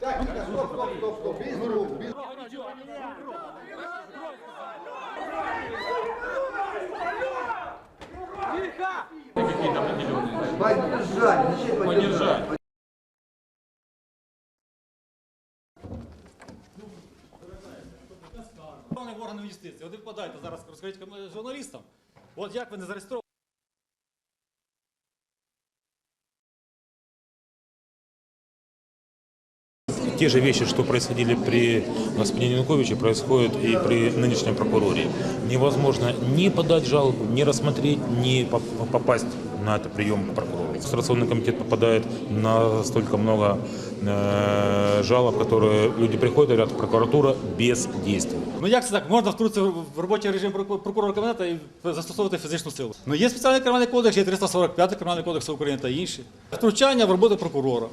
Стоп, стоп, стоп, стоп. Поддержать, зачем поддержать? Поддержать. органів юстиції. От ви впадаєте зараз, Расскажите журналістам, Вот як ви не зареєстровані? Те же вещи, что происходили при господине Януковиче, происходят и при нынешнем прокуроре. Невозможно ни подать жалобу, ни рассмотреть, ни поп- попасть на этот прием к прокурору. Регистрационный комитет попадает на столько много э, жалоб, которые люди приходят и говорят, прокуратура бездействует. Ну як це так? Можна втрутитися в в робочий режим проку- прокурора кабінету і застосовувати фізичну силу. Ну є спеціальний кримінальний кодекс, є 345 кримінальний кодекс України та інші. Втручання в роботу прокурора.